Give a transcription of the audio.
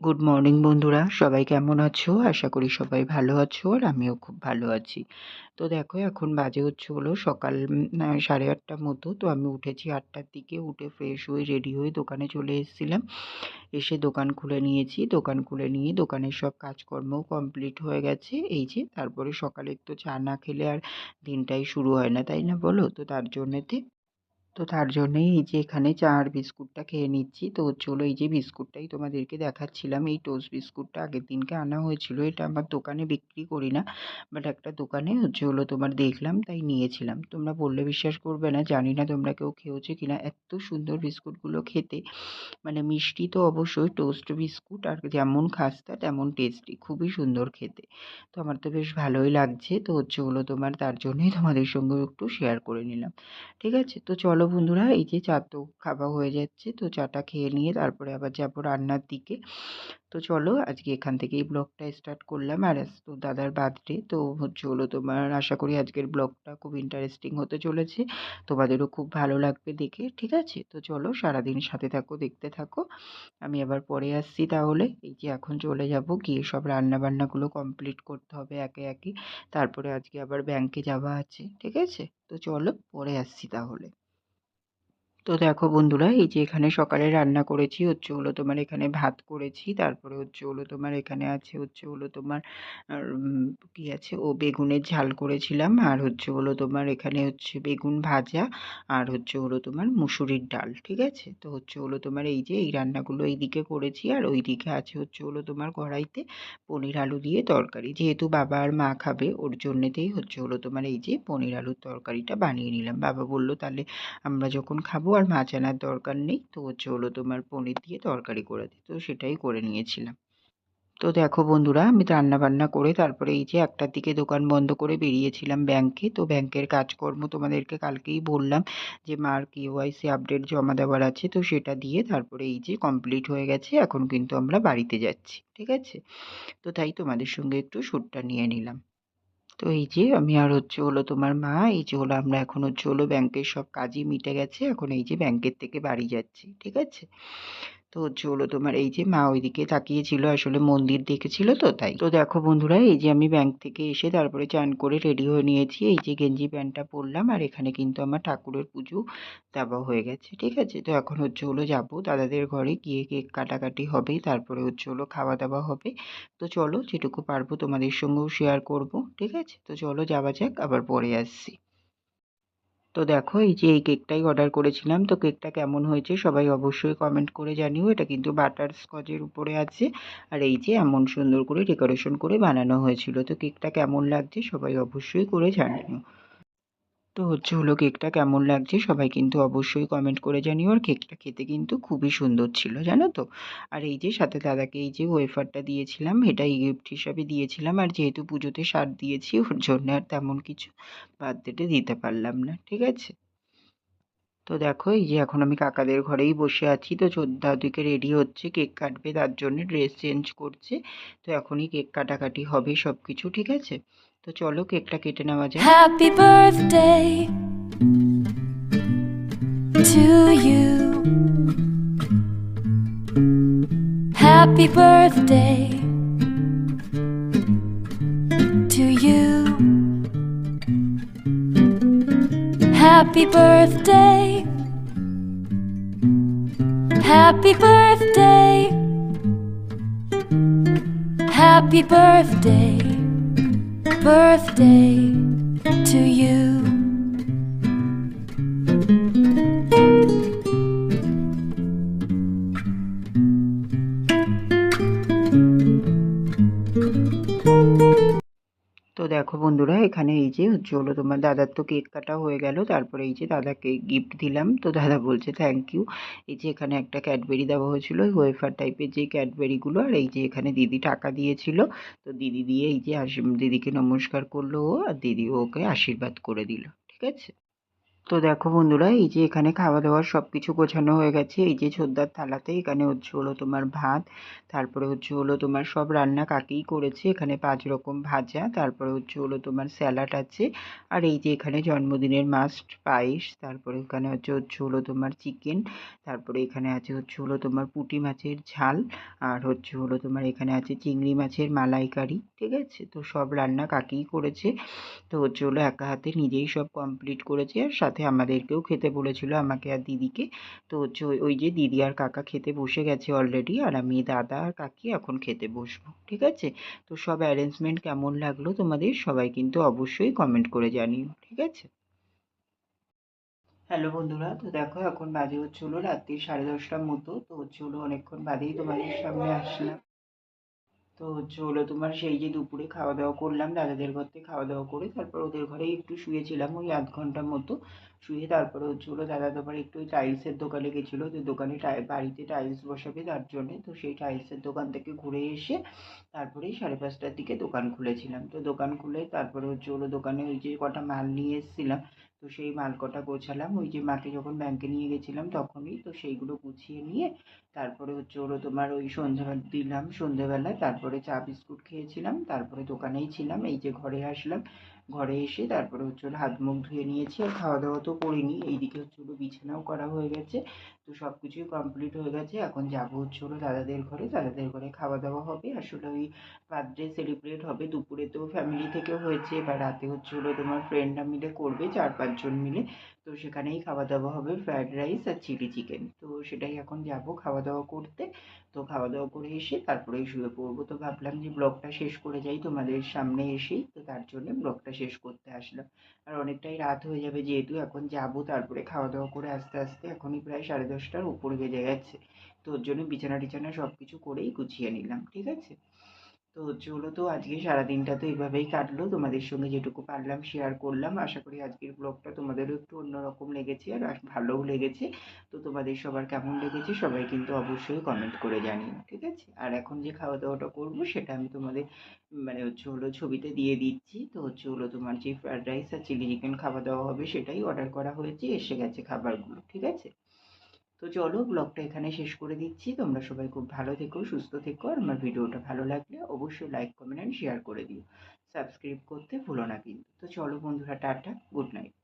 Good morning বন্ধুরা। সবাই কেমন আছো? আশা করি সবাই ভালো আছো আর আমিও খুব ভালো আছি। তো দেখো, এখন বাজে হচ্ছে হলো সকাল সাড়ে আটটার মতো। তো আমি উঠেছি আটটার দিকে, উঠে ফ্রেশ হয়ে রেডি হয়ে দোকানে চলে এসেছিলাম। এসে দোকান খুলে নিয়েছি। দোকান খুলে নিয়ে দোকানের সব কাজকর্মও কমপ্লিট হয়ে গেছে। এই যে, তারপরে সকালে একটু চা না খেলে আর দিনটাই শুরু হয় না, তাই না বলো? তো তার জন্যেতে তো তার জন্যেই এই যে এখানে চা আর বিস্কুটটা খেয়ে নিচ্ছি। তো হলো এই যে বিস্কুটটাই তোমাদেরকে দেখাচ্ছিলাম, এই টোস্ট বিস্কুটটা আগের দিনকে আনা হয়েছিল, এটা আমার দোকানে বিক্রি করি না বাট একটা দোকানে হচ্ছে হলো তোমার দেখলাম, তাই নিয়েছিলাম। তোমরা বললে বিশ্বাস করবে না, জানি না তোমরা কেউ খেয়েছো কিনা, এত সুন্দর বিস্কুটগুলো খেতে। মানে মিষ্টি তো অবশ্যই, টোস্ট বিস্কুট আর যেমন খাস্তা তেমন টেস্টি, খুবই সুন্দর খেতে। তো আমার তো বেশ ভালোই লাগছে, তো হচ্ছে হলো তোমার তার জন্যই তোমাদের সঙ্গেও একটু শেয়ার করে নিলাম। ঠিক আছে? তো চলো বন্ধুরা, এই যে চা তো খাওয়া হয়ে যাচ্ছে, তো চাটা খেয়ে নিয়ে তারপরে আবার যাব রান্নার দিকে। তো চলো, আজকে এখান থেকেই ব্লগটা স্টার্ট করলাম। আর তো দাদার বার্থডে, তো হলো তোমার, আশা করি আজকের ব্লগটা খুব ইন্টারেস্টিং হতে চলেছে। তোমাদেরও খুব ভালো লাগবে দেখে, ঠিক আছে? তো চলো, সারাদিন সাথে থাকো, দেখতে থাকো। আমি আবার পরে আসছি তাহলে। এই যে এখন চলে যাব, গিয়ে সব রান্না বান্নাগুলো কমপ্লিট করতে হবে একে একে। তারপরে আজকে আবার ব্যাংকে যাওয়া আছে, ঠিক আছে? তো চলো, পরে আসছি তাহলে। তো দেখো বন্ধুরা, এই যে এখানে সকালে রান্না করেছি, হচ্ছে হলো তোমার এখানে ভাত করেছি, তারপরে হচ্ছে হলো তোমার এখানে আছে হচ্ছে হলো তোমার কি আছে? ও বেগুনের ঝাল করেছিলাম, আর হচ্ছে হলো তোমার এখানে হচ্ছে বেগুন ভাজা, আর হচ্ছে হলো তোমার মুসুরির ডাল, ঠিক আছে? তো হচ্ছে হলো তোমার এই যে এই রান্নাগুলো এইদিকে করেছি, আর ওই দিকে আছে হচ্ছে হলো তোমার কড়াইতে পনির আলু দিয়ে তরকারি। যেহেতু বাবা আর মা খাবে, ওর জন্যেতেই হচ্ছে হলো তোমার এই যে পনির আলুর তরকারিটা বানিয়ে নিলাম। বাবা বলল, তাহলে আমরা যখন খাব আর মাছ আনার দরকার নেই। তো হচ্ছে হলো তোমার পনির দিয়ে তরকারি করে দিই। তো সেটাই করে নিয়েছিলাম। তো দেখো বন্ধুরা, আমি রান্না বান্না করে তারপরে এই যে একটার দিকে দোকান বন্ধ করে বেরিয়েছিলাম ব্যাংকে। তো ব্যাংকের কাজকর্ম তোমাদেরকে কালকেই বললাম যে মার কেওয়াইসি আপডেট জমা দেওয়ার আছে। তো সেটা দিয়ে তারপরে এই যে কমপ্লিট হয়ে গেছে। এখন কিন্তু আমরা বাড়িতে যাচ্ছি। ঠিক আছে? তো তাই তোমাদের সঙ্গে একটু শ্যুটটা নিয়ে নিলাম। তো এই যে আমি আর হচ্ছে হলো তোমার মা, এই যে হলো আমরা এখন হচ্ছে হলো ব্যাংকের সব কাজই মিটে গেছে। এখন এই যে ব্যাংকের থেকে বাড়ি যাচ্ছি, ঠিক আছে? তো হচ্ছে হলো তোমার এই যে মা ওইদিকে তাকিয়েছিল, আসলে মন্দির দেখেছিল তো তাই। তো দেখো বন্ধুরা, এই যে আমি ব্যাংক থেকে এসে তারপরে চান করে রেডি হয়ে নিয়েছি। এই যে গেঞ্জি প্যান্টটা পরলাম আর এখানে কিন্তু আমার ঠাকুরের পুজো দেওয়া হয়ে গেছে, ঠিক আছে? তো এখন হচ্ছে হলো যাব, দাদাদের ঘরে গিয়ে কেক কাটাকাটি হবে, তারপরে হচ্ছে হলো খাওয়া দাওয়া হবে। তো চলো যেটুকু পারব তোমাদের সঙ্গেও শেয়ার করব, ঠিক আছে? তো চলো যাওয়া যাক, আবার পরে আসছি। তো দেখো, এই যে এই কেকটাই অর্ডার করেছিলাম। তো কেকটা কেমন হয়েছে সবাই অবশ্যই কমেন্ট করে জানিও। এটা কিন্তু বাটার স্কচের উপরে আছে। আর এই যে এমন সুন্দর করে ডেকোরেশন করে বানানো হয়েছিল। তো কেকটা কেমন লাগছে সবাই অবশ্যই করে জানিও। তো হচ্ছে হলো কেকটা কেমন লাগছে সবাই কিন্তু অবশ্যই কমেন্ট করে জানিও। আর কেকটা খেতে কিন্তু খুবই সুন্দর ছিল, জানো তো? আর এই যে সাথে দাদাকে এই যে ওয়েফারটা দিয়েছিলাম, এটাই গিফট হিসাবে দিয়েছিলাম। আর যেহেতু পুজোতে সার দিয়েছি, ওর জন্য আর তেমন কিছু বার্থডেতে দিতে পারলাম না, ঠিক আছে? তো দেখো, এই যে এখন আমি কাকাদের ঘরেই বসে আছি। তো চোদ্দা দিকে রেডি হচ্ছে, কেক কাটবে, তার জন্য ড্রেস চেঞ্জ করছে। তো এখনই কেক কাটাকাটি হবে সব কিছু ঠিক আছে? তো চলো কেকটা কেটে নেওয়া যায় Happy birthday to you. Happy birthday to you. Happy birthday. Happy birthday. Happy birthday birthday to you. দেখো বন্ধুরা, এখানে এই যে হচ্ছে হলো তোমার দাদার তো কেক কাটা হয়ে গেল, তারপরে এই যে দাদাকে গিফট দিলাম। তো দাদা বলছে থ্যাংক ইউ এই যে এখানে একটা ক্যাডবেরি দেওয়া হয়েছিল ওয়েফার টাইপের যে ক্যাডবেরিগুলো আর এই যে এখানে দিদি টাকা দিয়েছিল। তো দিদি দিয়ে এই যে দিদিকে নমস্কার করল ও, আর দিদি ওকে আশীর্বাদ করে দিল, ঠিক আছে? তো দেখো বন্ধুরা, এই যে এখানে খাওয়া দাওয়ার সব কিছু গোছানো হয়ে গেছে। এই যে ছোদ্দার থালাতে এখানে হচ্ছে হলো তোমার ভাত, তারপরে হচ্ছে হলো তোমার সব রান্না কাকেই করেছে, এখানে পাঁচ রকম ভাজা, তারপরে হচ্ছে হলো তোমার স্যালাড আছে। আর এই যে এখানে জন্মদিনের মাস্ট পায়েস, তারপরে এখানে হচ্ছে হচ্ছে হলো তোমার চিকেন, তারপরে এখানে আছে হচ্ছে হলো তোমার পুঁটি মাছের ঝাল, আর হচ্ছে হলো তোমার এখানে আছে চিংড়ি মাছের মালাইকারি, ঠিক আছে? তো সব রান্না কাকেই করেছে। তো হচ্ছে হলো একা হাতে নিজেই সব কমপ্লিট করেছে, আর সাথে আমাদেরকেও খেতে বলেছিল আমাকে আর দিদিকে। তো ওই যে দিদি আর কাকা খেতে বসে গেছে অলরেডি আর আমি দাদা আর কাকি এখন খেতে বসবো, ঠিক আছে? তো সব অ্যারেঞ্জমেন্ট কেমন লাগল তোমাদের সবাই কিন্তু অবশ্যই কমেন্ট করে জানিও, ঠিক আছে? হ্যালো বন্ধুরা, তো দেখো এখন বাজে হচ্ছে হলো রাত্রি সাড়ে দশটার মতো, তো হলো অনেকক্ষণ বাদেই তোমাদের সামনে আসলাম। তো হচ্ছে হলো তোমার সেই যে দুপুরে খাওয়া দাওয়া করলাম, দাদাদের ঘর থেকে খাওয়া দাওয়া করে তারপর ওদের ঘরেই একটু শুয়েছিলাম, ওই আধ ঘণ্টার মতো শুয়ে তারপরে হচ্ছে হলো দাদা তোমার একটু ওই টাইলসের দোকানে গেছিল তো দোকানে বাড়িতে টাইলস বসাবে তার জন্যে। তো সেই টাইলসের দোকান থেকে ঘুরে এসে তারপরেই সাড়ে পাঁচটার দিকে দোকান খুলেছিলাম। তো দোকান খুলে তারপরে হচ্ছে হলো দোকানে ওই যে কটা মাল নিয়ে এসেছিলাম তো সেই মাল কটা গোছালাম। ওই যে মাকে যখন ব্যাংকে নিয়ে গেছিলাম তখনই তো সেইগুলো গুছিয়ে নিয়ে তারপরে হচ্ছে ওরও তোমার ওই সন্ধ্যাবেলা দিলাম। সন্ধ্যেবেলায় তারপরে চা, বিস্কুট খেয়েছিলাম। তারপরে দোকানেই ছিলাম। এই যে ঘরে আসলাম। ঘরে এসে তারপরে হচ্ছে ওর হাত মুখ ধুয়ে নিয়েছি, আর খাওয়া দাওয়া তো করিনি। এইদিকে হচ্ছে হলো বিছানাও করা হয়ে গেছে, তো সব কিছুই কমপ্লিট হয়ে গেছে। এখন যাব হচ্ছে হলো দাদাদের ঘরে। দাদাদের ঘরে খাওয়া দাওয়া হবে আসলে ওই বার্থডে সেলিব্রেট হবে। দুপুরে তো ফ্যামিলি থেকে হয়েছে বা রাতে হচ্ছে হলো তোমার ফ্রেন্ডরা মিলে করবে, চার পাঁচজন মিলে। তো সেখানেই খাওয়া দাওয়া হবে ফ্রায়েড রাইস আর চিলি চিকেন তো সেটাই এখন যাব খাওয়া দাওয়া করতে। তো খাওয়া দাওয়া করে এসে তারপরেই শুয়ে পড়ব। তো ভাবলাম যে ব্লগটা শেষ করে যাই, তোমাদের সামনে এসেই। তো তার জন্য ব্লগটা শেষ করতে আসলাম। আর অনেকটাই রাত হয়ে যাবে যেহেতু এখন যাব, তারপরে খাওয়া দাওয়া করে আস্তে আস্তে এখনই প্রায় সাড়ে দশটার উপর বেজে গেছে। তো ওর জন্য বিছানা টিছানা সব কিছু করেই গুছিয়ে নিলাম, ঠিক আছে? তো হচ্ছে হলো তো আজকে সারাদিনটা তো এইভাবেই কাটলো। তোমাদের সঙ্গে যেটুকু পারলাম শেয়ার করলাম। আশা করি আজকের ব্লগটা তোমাদেরও একটু অন্যরকম লেগেছে আর ভালোও লেগেছে। তো তোমাদের সবার কেমন লেগেছে সবাই কিন্তু অবশ্যই কমেন্ট করে জানিও, ঠিক আছে? আর এখন যে খাওয়া দাওয়াটা করব সেটা আমি তোমাদের মানে হচ্ছে হলো ছবিতে দিয়ে দিচ্ছি। তো হচ্ছে হলো তোমার যে ফ্রায়েড রাইস আর চিলি চিকেন খাওয়া দাওয়া হবে সেটাই অর্ডার করা হয়েছে। এসে গেছে খাবারগুলো, ঠিক আছে? তো চলো ব্লগটা এখানে শেষ করে দিচ্ছি। তোমরা সবাই খুব ভালো থেকো, সুস্থ থেকো। আর আমার ভিডিওটা ভালো লাগলে অবশ্যই লাইক কমেন্ট অ্যান্ড শেয়ার করে দিও। সাবস্ক্রাইব করতে ভুলো না কিন্তু। তো চলো বন্ধুরা, টাটা গুড নাইট